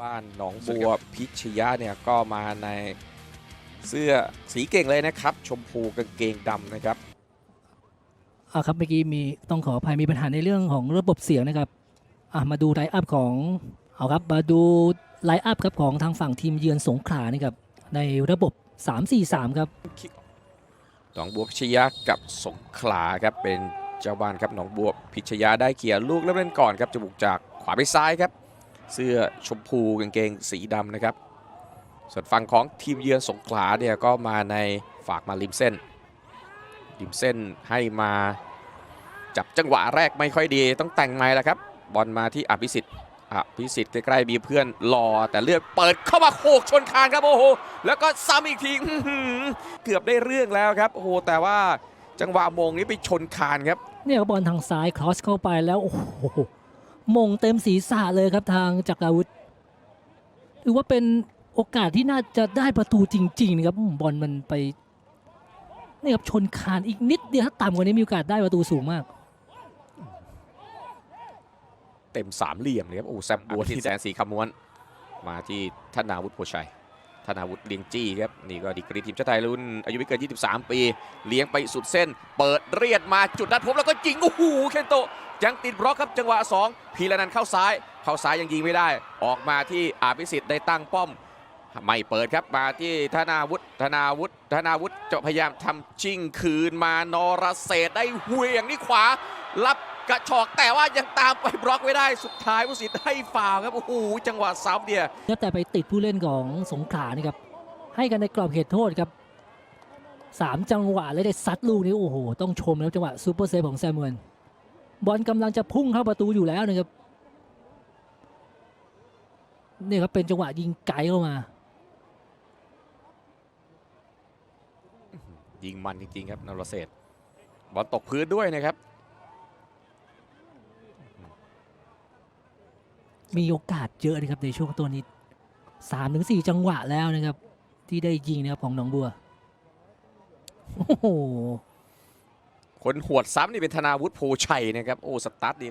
บ้านหนองบัวพิชยะเนี่ยก็มาในเสื้อสีเก่งเลยนะครับ ชมพูกางเกงดำนะครับอ่าครับเมื่อกี้มีต้องขออภัยมีปัญหาในเรื่องของระบบเสียงนะครับอะมาดูไลฟ์อัพของเอาครับมาดูไลฟ์อัพครับของทางฝั่งทีมเยือนสงขลานี่ครับในระบบ 3-4-3 ครับหนองบัวพิชยะกับสงขลาครับเป็นเจ้าบ้านครับหนองบัวพิชยะได้เขี่ยลูกเริ่มเล่นก่อนครับจะบุกจากขวาไปซ้ายครับ เสื้อชมพูกางเกงสีดำนะครับ ส่วนฝั่งของทีมเยือนสงขลาเนี่ยก็มาในฝากมาริมเส้น ริมเส้นให้มาจับจังหวะแรกไม่ค่อยดีต้องแต่งไม้แล้วครับ บอลมาที่อภิสิทธิ์อภิสิทธิ์ใกล้ๆมีเพื่อนรอแต่เลือกเปิดเข้ามาโขกชนคานครับโอ้โหแล้วก็ซ้ำอีกทีเกือบได้เรื่องแล้วครับโอ้โหแต่ว่าจังหวะมงนี้ไปชนคานครับ เนี่ยบบอลทางซ้ายครอสเข้าไปแล้วโอ้โห มงเต็มศีรษะเลยครับทางจักราวุธถือว่าเป็นโอกาสที่น่าจะได้ประตูจริงๆนะครับอืมบอลมันไปนี่ครับชนคานอีกนิดเดียวถ้าต่ำกว่านี้มีโอกาสได้ประตูสูงมาก เต็มสามเหลี่ยมเลยครับโอ้แซมบัวที่แสนสีคำม้วน มาที่ธนาวุฒิโพชัย ธนาวุฒิเลียงจี้ครับนี่ก็ดีกรีทีมชาติไทยรุ่นอายุไม่เกิน 23 ปี เลี้ยงไปสุดเส้น เปิดเรียดมาจุดนัดพบแล้วก็ยิงโอ้โหเคนโตะยังติดบล็อกครับจังหวะ 2 พีระนันเข้าซ้าย เข้าซ้ายยังยิงไม่ได้ ออกมาที่อาภิสิทธิ์ได้ตั้งป้อม ไม่เปิดครับมาที่ธนาวุฒิธนาวุฒิธนาวุฒิจะพยายามทำชิงคืนมานรเศรษได้เหวียงนี่ขวารับ กระชอกแต่ว่ายังตามไปบล็อกไว้ได้สุดท้ายผู้สิทธิ์ให้ฟาวล์ครับโอ้โหจังหวะซ้ำเนี่ยแล้วแต่ไปติดผู้เล่นของสงขลานี่ครับให้กันในกรอบเขตโทษครับสามจังหวะแล้วได้ซัดลูกนี้โอ้โหต้องชมแล้วจังหวะซูเปอร์เซฟของแซมเมนบอลกำลังจะพุ่งเข้าประตูอยู่แล้วนะครับนี่ครับเป็นจังหวะยิงไกลเข้ามา ยิงมันจริงๆครับนรเศรษฐ์บอลตกพื้นด้วยนะครับ มีโอกาสเยอะนะครับในช่วงตัวนี้สามถึงสี่จังหวะแล้วนะครับ ที่ได้ยิงนะครับของหนองบัวโอ้โหคนหวดซ้ำนี่เป็นธนาวุฒิโพชัยนะครับโอ้สตาร์ทดี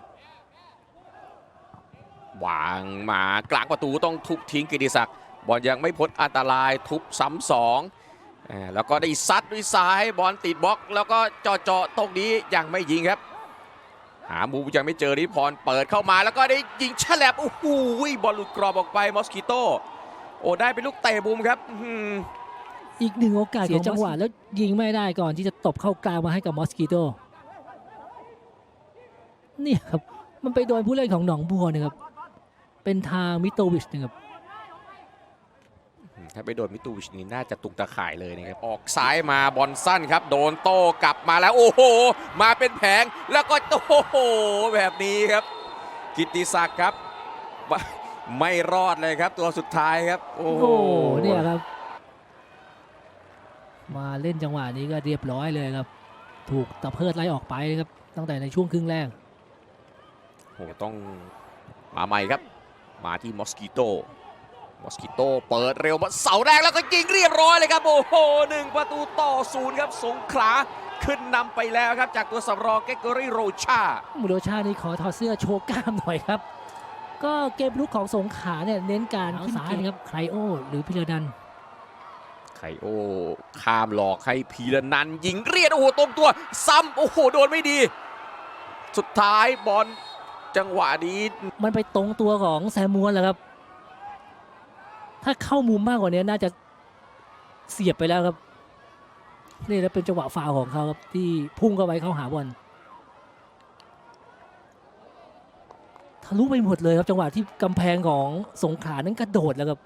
วางมากลางประตูต้องทุบทิ้งกิติศักดิ์บอลยังไม่พ้นอันตรายทุบซ้ำสองแล้วก็ได้ซัดด้วยซ้ายบอลติดบล็อก แล้วก็เจาะๆตรงนี้ยังไม่ยิงครับ หามุมยังไม่เจอนิพรเปิดเข้ามาแล้วก็ได้ยิงฉลับโอ้โหบอลหลุดกรอบออกไปมอสกิโตโอ้ได้เป็นลูกเตะมุมครับอื้อหืออีกหนึ่งโอกาสเสียจังหวะแล้วยิงไม่ได้ก่อนที่จะตบเข้ากลางมาให้กับมอสกิโตเนี่ยครับ มันไปโดนผู้เล่นของหนองบัวนะครับ เป็นทางมิโตวิชนะครับ ถ้าไปโดนมิตูวิชนี่น่าจะตุกตะข่ายเลยนะครับ ออกซ้ายมาบอลสั้นครับ โดนโต้กลับมาแล้วโอ้โห มาเป็นแผงแล้วก็โอ้โห แบบนี้ครับ กิตติศักดิ์ครับไม่ไม่รอดเลยครับ ตัวสุดท้ายครับ โอ้โอ้โหโหเนี่ยครับ มาเล่นจังหวะนี้ก็เรียบร้อยเลยครับ ถูกตะเพิดไล่ออกไปนะครับ ตั้งแต่ในช่วงครึ่งแรกโอ้โหต้องมาใหม่ครับ มาที่มอสกิโต มอสกิโตเปิดเร็วมาเสาแรกแล้วก็ยิงเรียบร้อยเลยครับ โอ้โหหนึ่งประตูต่อศูนย์ครับสงขลาขึ้นนำไปแล้วครับ จากตัวสำรองเกเกอรี่โรชามูโรชานี่ขอถอดเสื้อโชว์กล้ามหน่อยครับ ก็เกมลุกของสงขลาเนี่ยเน้นการขึ้นซ้ายนะครับไครโอ หรือพิรดันไคโอข้ามหลอกให้พีระนันท์ยิงเรียดโอ้โหตรงตัว ซ้ำโอ้โหโดนไม่ดี สุดท้ายบอลจังหวะนี้มันไปตรงตัวของแซมมวนแหละครับ ถ้าเข้ามุมมากกว่านี้น่าจะเสียบไปแล้วครับ นี่แล้วเป็นจังหวะฟาวของเขาครับที่พุ่งเข้าไปเข้าหาบอลทะลุไปหมดเลยครับจังหวะที่กำแพงของสงขลานั้นกระโดดแล้วครับ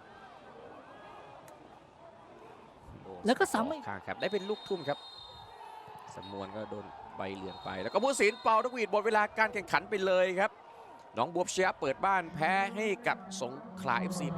แล้วก็ซ้ำอีกข้างครับได้เป็นลูกทุ่มครับสมวนก็โดนใบเหลืองไป แล้วก็ผู้สินเป่าทุกหวีดหมดเวลาการแข่งขันไปเลยครับน้องบัวเชียเปิดบ้านแพ้ให้กับสงขลา FC ไป